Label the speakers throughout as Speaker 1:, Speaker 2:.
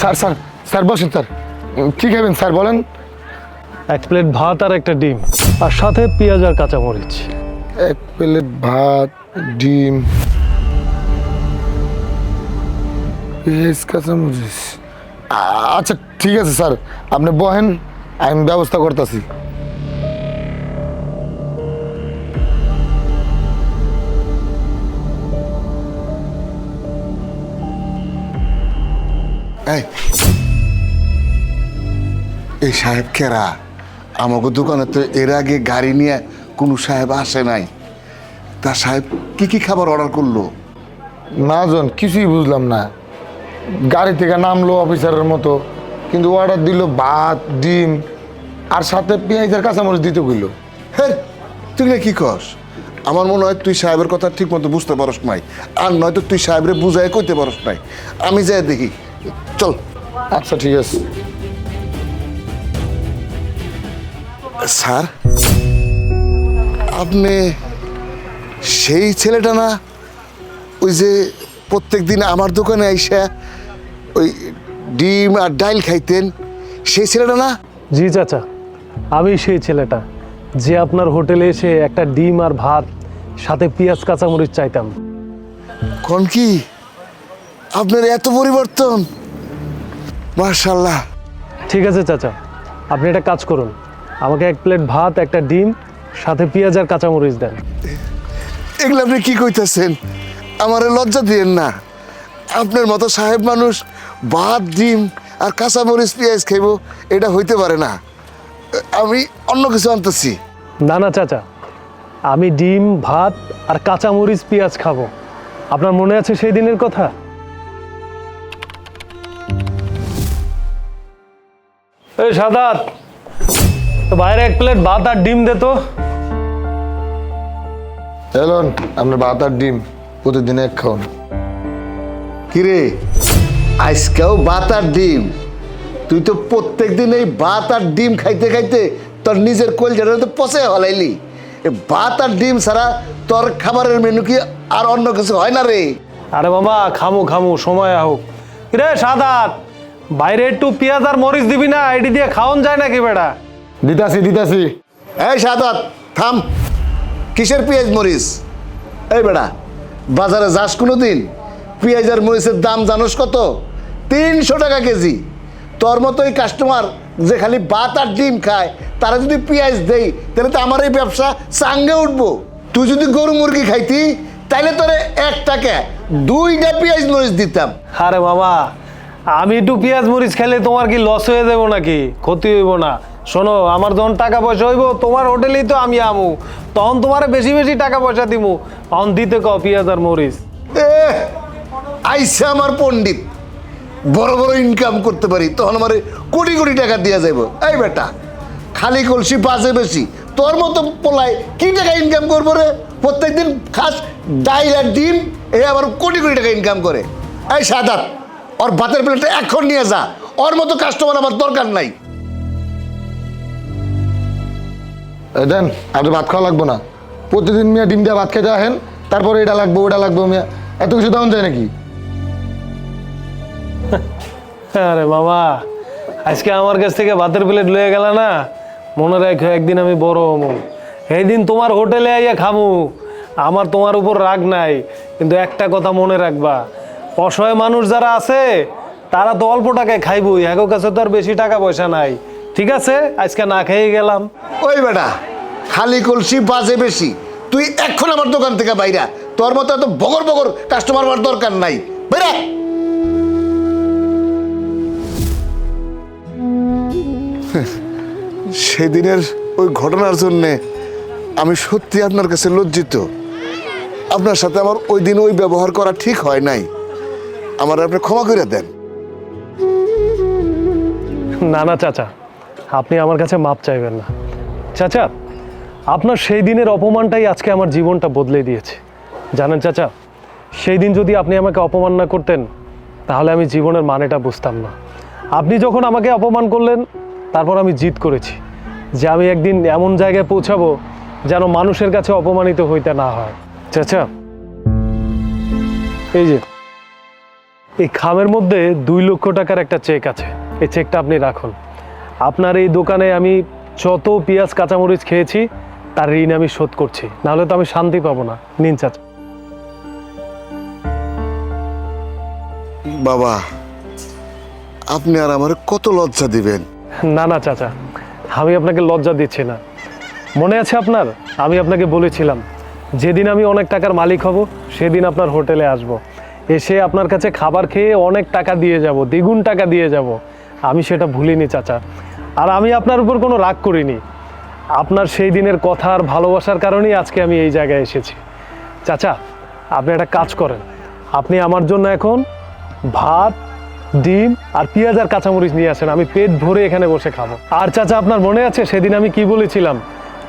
Speaker 1: Sir sir sir বসেন sir. কি খাবেন স্যার বলেন?
Speaker 2: এক প্লেট ভাত আর একটা ডিম আর সাথে পেঁয়াজ আর কাঁচামরিচ।
Speaker 1: এক প্লেট ভাত ডিম পেঁয়াজ কাঁচামরিচ। আচ্ছা ঠিক আছে স্যার। আপনি বহেন আমি ব্যবস্থা করতেছি।
Speaker 3: এই। এই সাহেব কেরা? আমাকে দোকানে তো এর আগে গাড়ি নিয়ে কোনো সাহেব আসে নাই। তা সাহেব কি কি খাবার অর্ডার করল?
Speaker 1: না জন কিছুই বুঝলাম না। গাড়ি থেকে নামলো অফিসারের মতো কিন্তু অর্ডার দিল ভাত ডিম আর সাথে পেঁয়াজের কাঁচামরিচ দিতে কইলো।
Speaker 3: হ্যাঁ তুই কি কস? আমার মনে হয় তুই সাহেবের কথা ঠিক মতো বুঝতে পারস নাই আর নয়তো তুই সাহেবরে বুঝাই কইতে পারস নাই। আমি যাই দেখি। চল।
Speaker 1: আচ্ছা ঠিক আছে।
Speaker 3: স্যার আপনি সেই ছেলেটা না? ওই যে প্রত্যেক দিন আমার দোকানে আইসা ওই ডিম আর ডাইল খাইতেন। সেই ছেলেটা না?
Speaker 2: জি চাচা আমি সেই ছেলেটা। যে আপনার হোটেলে এসে একটা ডিম আর ভাত সাথে পেঁয়াজ কাঁচামরিচ চাইতাম।
Speaker 3: কোন কি? আপনার এত পরিবর্তন। মার্শাল্লাহ
Speaker 2: ঠিক আছে চাচা আপনি একটা কাজ করুন। আমাকে এক প্লেট ভাত একটা ডিম সাথে পেঁয়াজ আর কাঁচামরিচ দেন।
Speaker 3: এগুলো আপনি কি কইতেছেন? আমার লজ্জা দিয়েন না। আপনার মতো সাহেব মানুষ ভাত ডিম আর কাঁচামরিচ পেঁয়াজ খাইব এটা হইতে পারে না। আমি অন্য কিছু আনতেছি।
Speaker 2: না না চাচা আমি ডিম ভাত আর কাঁচামরিচ পেঁয়াজ খাব। আপনার মনে আছে সেই দিনের কথা? এই সাদাত তো বাইরে এক প্লেট ভাত আর ডিম দে তো।
Speaker 1: এলন আপনার ভাত আর ডিম প্রতিদিন এক খাওয়ান।
Speaker 3: কিরে আজকেও ভাত আর ডিম? তুই তো প্রত্যেক দিন এই ভাত আর ডিম খাইতে খাইতে তোর নিজের কলজাটা তো পচে হলাইলি। এ ভাত আর ডিম ছাড়া তোর খাবারের মেনু কি আর অন্য কিছু হয় না রে?
Speaker 2: আরে বাবা খামু খামু সময় হোক রে সাদাত বাইরে একটু পেঁয়াজ আর মরিচ দিবি না এটি দিয়ে খাওয়ান যায় নাকি বেটা
Speaker 1: দিতাছি দিতাছি।
Speaker 3: এই সাদাত থাম। কিসের পেঁয়াজ মরিচ? এই বেড়া বাজারে যাস কোনো দিন পেঁয়াজ আর মরিচের দাম জানোস কত? তিনশো টাকা কেজি। তোর মতোই কাস্টমার যে খালি ভাত আর ডিম খায় তারা যদি পেঁয়াজ দেই তাহলে তো আমার এই ব্যবসা চাঙ্গে উঠবো। তুই যদি গরু মুরগি খাইতি তাইলে তোরে এক টাকা দুইটা পেঁয়াজ মরিচ দিতাম।
Speaker 2: আরে বাবা আমি একটু পেঁয়াজ মরিচ খেলে তোমার কি লস হয়ে যাব নাকি? ক্ষতি হইব না। শোনো, আমার যখন টাকা পয়সা হইব, তোমার হোটেলেই তো আমি আমু। তখন তোমার বেশি বেশি টাকা পয়সা দিমু। তখন দিতে ক পেঁয়াজ আর মরিচ।
Speaker 3: আইসা আমার পণ্ডিত। বড় বড় ইনকাম করতে পারি, তখন আমার কোটি কোটি টাকা দেওয়া যাইব। এই বেটা, খালি কলসি পাশে বেশি। তোর মতো পোলায় কি টাকা ইনকাম করব রে? প্রত্যেকদিন খাস ডাইল আর ডিম, এ আবার কোটি কোটি টাকা ইনকাম করে। এই সাদাত ওর ভাতের প্লেটটা এখন নিয়ে যা। ওর মতো কাস্টমার আমার দরকার নাই।
Speaker 1: দেন আপনি ভাত খাওয়া লাগবো না। প্রতিদিন মিয়া ডিম দিয়ে ভাত খেতে আহেন তারপরে এটা লাগবো ওটা লাগবো মিয়া। এত কিছু দাম যায় নাকি?
Speaker 2: আরে বাবা আজকে আমার কাছ থেকে ভাতের প্লেট লয়ে গেল না? মনে রাখো একদিন আমি বড় হমু এই দিন তোমার হোটেলে আইয়া খামু। আমার তোমার উপর রাগ নাই কিন্তু একটা কথা মনে রাখবা অসহায় মানুষ যারা আছে, তারা তো অল্প টাকায় খাইবই। এগো কাছে তো আর বেশি টাকা পয়সা নাই। ঠিক আছে? আজকে না খেয়ে গেলাম।
Speaker 3: ওই বেটা, খালি কলসি বাজে বেশি। তুই এখন আমার দোকান থেকে বাইরা তোর মতো এত বগর বগর কাস্টমার আমার দরকার নাই। বেরা সেদিনের ওই ঘটনার জন্যে আমি সত্যি আপনার কাছে লজ্জিত। আপনার সাথে আমার ওই দিন ওই ব্যবহার করা ঠিক হয় নাই। আমার আপনি ক্ষমা করে দেন।
Speaker 2: না না, চাচা, আপনি আমার কাছে মাপ চাইবেন না। চাচা, আপনার সেই দিনের অপমানটাই আজকে আমার জীবনটা বদলে দিয়েছে। জানেন, চাচা, সেই দিন যদি আপনি আমাকে অপমান না করতেন, তাহলে আমি জীবনের মানেটা বুঝতাম না। আপনি যখন আমাকে অপমান করলেন, তারপর আমি জিদ করেছি যে আমি একদিন এমন জায়গায় পৌঁছাবো যেন মানুষের কাছে অপমানিত হইতে না হয়। চাচা, এই যে এই খামের মধ্যে দুই লক্ষ টাকার একটা চেক আছে। এই চেকটা আপনি রাখুন। আপনার এই দোকানে আমি যত পেঁয়াজ কাঁচামরিচ খেয়েছি তার ঋণ আমি শোধ করছি। নাহলে তো আমি শান্তি পাবো না। নিন চাচা।
Speaker 3: বাবা আপনি আর আমার কত লজ্জা দিবেন?
Speaker 2: না না চাচা। আমি আপনাকে লজ্জা দিচ্ছি না। মনে আছে আপনার? আমি আপনাকে বলেছিলাম যেদিন আমি অনেক টাকার মালিক হব সেদিন আপনার হোটেলে আসব। এসে আপনার কাছে খাবার খেয়ে অনেক টাকা দিয়ে যাব, দ্বিগুণ টাকা দিয়ে যাব। আমি সেটা ভুলিনি, চাচা। আর আমি আপনার উপর কোনো রাগ করিনি। আপনার সেই দিনের কথা আর ভালোবাসার কারণেই আজকে আমি এই জায়গায় এসেছি। চাচা, আপনি একটা কাজ করেন। আপনি আমার জন্য এখন ভাত, ডিম আর পেঁয়াজ আর কাঁচামরিচ নিয়ে আসেন। আমি পেট ভরে এখানে বসে খাব। আর চাচা, আপনার মনে আছে? সেদিন আমি কি বলেছিলাম?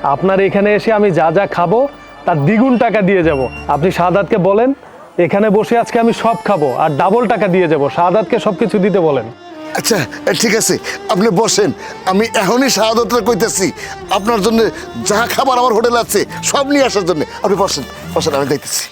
Speaker 2: আপনার এখানে এসে আমি যা যা খাব, তার দ্বিগুণ টাকা দিয়ে যাব। আপনি শাহাদাতকে বলেন এখানে বসে আজকে আমি সব খাব আর ডাবল টাকা দিয়ে যাব। শাহাদাতকে সবকিছু দিতে বলেন।
Speaker 3: আচ্ছা ঠিক আছে, আপনি বসেন। আমি এখনই শাহাদতটা কইতেছি, আপনার জন্য যা খাবার আমার হোটেল আছে, সব নিয়ে আসার জন্য। আপনি বসেন বসেন, আমি দেখতেছি